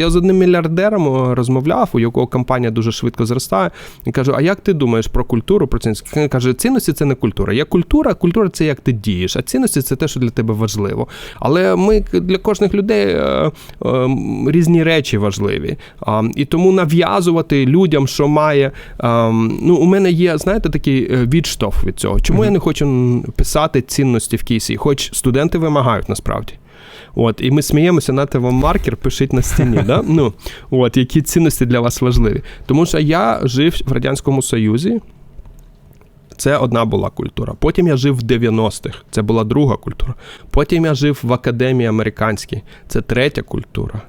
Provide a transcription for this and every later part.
Я з одним мільярдером е, розмовляв, у якого компанія дуже швидко зростає. І кажу: а як ти думаєш про культуру? Про цінності? Він каже, цінності це не культура. Є культура, культура це як ти дієш, а цінності це те, що для тебе важливо. Але ми для кожних людей е, е, різні речі важливі. І тому нав'язувати людям, що має. ну, у мене є, знаєте, такий відштовх від цього. Чому я не хочу писати цінності в кейсі? Хоч студенти вимагають насправді. От, і ми сміємося, нате вам маркер, пишіть на стіні. да? ну, от, які цінності для вас важливі. Тому що я жив в Радянському Союзі. Це одна була культура. Потім я жив в 90-х, це була друга культура. Потім я жив в академії американській, це третя культура.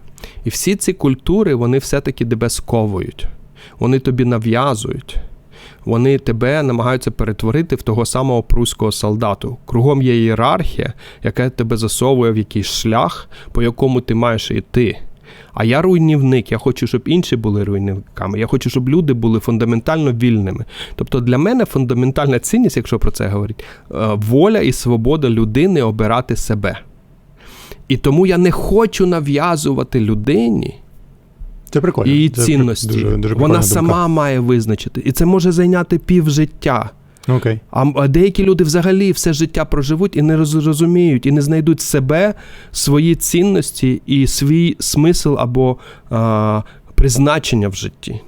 І всі ці культури вони все-таки тебе сковують, вони тобі нав'язують. Вони тебе намагаються перетворити в того самого пруського солдату. Кругом є ієрархія, яка тебе засовує в якийсь шлях, по якому ти маєш йти. А я руйнівник, я хочу, щоб інші були руйнівниками. Я хочу, щоб люди були фундаментально вільними. Тобто для мене фундаментальна цінність, якщо про це говорити, е, воля і свобода людини обирати себе. І тому я не хочу нав'язувати людині Це прикольно. її Це цінності. Дуже, дуже Вона сама думка. має визначити. І це може зайняти півжиття. Окей. А а деякі люди взагалі все життя проживуть і не розуміють, і не знайдуть себе, свої цінності і свій смисл або а, призначення в житті.